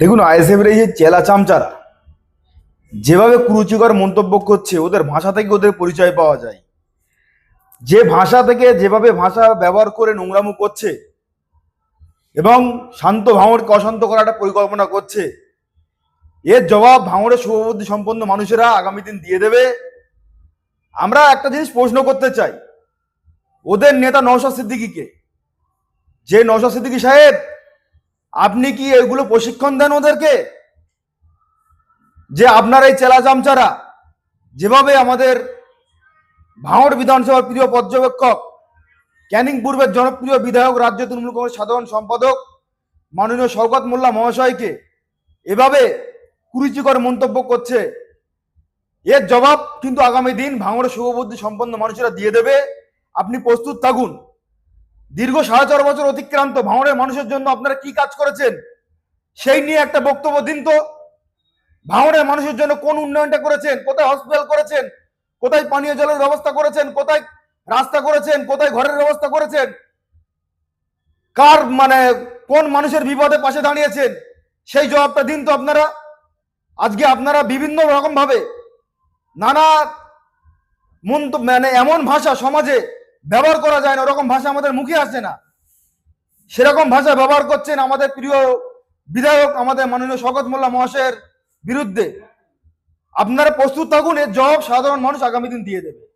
দেখুন আইএসএফের এই যে চেলা চামচারা, যেভাবে কুরুচিকর মন্তব্য করছে, ওদের ভাষা থেকে ওদের পরিচয় পাওয়া যায়। যে ভাষা থেকে যেভাবে ভাষা ব্যবহার করে নোংরামু করছে, এবং শান্ত ভাঙড়কে অশান্ত করার একটা পরিকল্পনা করছে, এর জবাব ভাঙড়ের শুভবুদ্ধি সম্পন্ন মানুষেরা আগামী দিন দিয়ে দেবে। আমরা একটা জিনিস প্রশ্ন করতে চাই, ওদের নেতা নওশাদ সিদ্দিকিকে, যে নওশাদ সিদ্দিকী সাহেব আপনি কি এগুলো প্রশিক্ষণ দেন ওদেরকে? যে আপনার এই চেলা চামচারা, যেভাবে আমাদের ভাঙড় বিধানসভার প্রিয় পর্যবেক্ষক, ক্যানিং পূর্বের জনপ্রিয় বিধায়ক রাজ্য তৃণমূল কংগ্রেস সাধারণ সম্পাদক মাননীয় শওকত মোল্লা মহাশয়কে এভাবে কুরুচিকর মন্তব্য করছে, এর জবাব কিন্তু আগামী দিন ভাঙড়ের শুভবুদ্ধি সম্পন্ন মানুষেরা দিয়ে দেবে। আপনি প্রস্তুত থাকুন। দীর্ঘ সাড়ে চার বছর অতিক্রান্ত ভাঙড়ের মানুষের জন্য আপনারা কি কাজ করেছেন? সেই নিয়ে একটা বক্তব্য দিন তো। ভাঙড়ের মানুষের জন্য কোন উন্নয়নটা করেছেন? কোথায় হসপিটাল করেছেন? কোথায় পানীয় জলের ব্যবস্থা করেছেন? কোথায় রাস্তা করেছেন? কোথায় ঘরের ব্যবস্থা করেছেন? কার মানে কোন মানুষের বিপদে পাশে দাঁড়িয়েছেন? সেই জবাবটা দিন তো আপনারা। আজকে আপনারা বিভিন্ন রকম ভাবে নানা মন্ত মানে এমন ভাষা সমাজে ব্যবহার করা যায় না, ওরকম ভাষা আমাদের মুখে আসে না। সেরকম ভাষা ব্যবহার করছেন আমাদের প্রিয় বিধায়ক, আমাদের মাননীয় শকত মোল্লা মহাশয়ের বিরুদ্ধে। আপনারা প্রস্তুত থাকুন, এর জবাব সাধারণ মানুষ আগামী দিন দিয়ে দেবে।